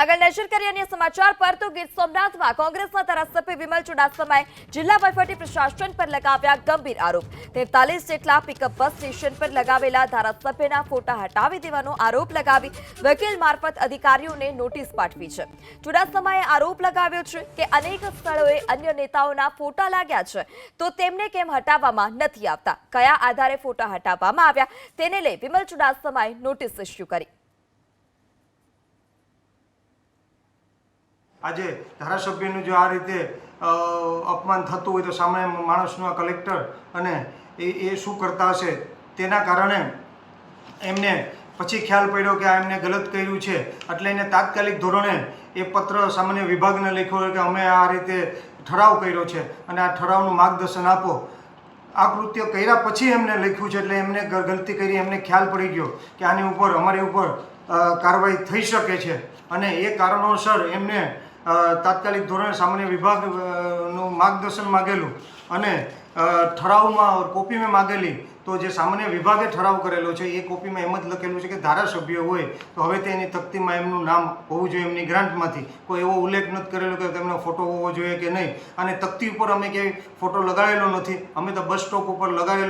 આગળ નજર કરીએ અન્ય સમાચાર પર, તો ગીર સોમનાથમાં કોંગ્રેસના ધારાસભ્ય વિમલ ચુડાસમાએ જિલ્લા વહીવટી પ્રશાસન પર લગાવ્યા ગંભીર આરોપ. તેતાલીસ જેટલા પિકઅપ બસ સ્ટેશન પર લગાવેલા ધારાસભ્યના ફોટા હટાવી દેવાનો આરોપ લગાવી વકીલ મારફત અધિકારીઓને નોટિસ પાઠવી છે. ચુડાસમાએ આરોપ લગાવ્યો છે કે અનેક સ્થળોએ અન્ય નેતાઓના ફોટા લાગ્યા છે, તો તેમને કેમ હટાવવામાં નથી આવતા? કયા આધારે ફોટા હટાવવામાં આવ્યા? તેને લઈ વિમલ ચુડાસમાએ નોટિસ ઇસ્યુ કરી. આજે ધારાસભ્યનું જો આ રીતે અપમાન થતું હોય તો સામે માણસનું આ કલેક્ટર અને એ એ શું કરતા હશે? તેના કારણે એમને પછી ખ્યાલ પડ્યો કે આ એમને ગલત કર્યું છે. એટલે એને તાત્કાલિક ધોરણે એ પત્ર સામાન્ય વિભાગને લખ્યો કે અમે આ રીતે ઠરાવ કર્યો છે. અને આ ઠરાવનું માર્ગદર્શન આપો. આ કૃત્ય કર્યા પછી એમને લખ્યું છે એટલે એમને ગલતી કરી, એમને ખ્યાલ પડી ગયો કે આની ઉપર, અમારી ઉપર કાર્યવાહી થઈ શકે છે. અને એ કારણોસર એમને તાત્કાલિક ધોરણે સામાન્ય વિભાગનું માર્ગદર્શન માગેલું અને ઠરાવમાં કોપી મેં માગેલી, તો જે સામાન્ય વિભાગે ઠરાવ કરેલો છે, એ કોપીમાં એમ જ લખેલું છે કે ધારાસભ્ય હોય, તો હવે તેની તકતીમાં એમનું નામ હોવું જોઈએ એમની ગ્રાન્ટમાંથી. કોઈ એવો ઉલ્લેખ નથી કરેલો કે તેમનો ફોટો હોવો જોઈએ કે નહીં. અને તકતી ઉપર અમે ક્યાંય ફોટો લગાડેલો નથી. અમે તો બસ સ્ટોપ ઉપર લગાડેલો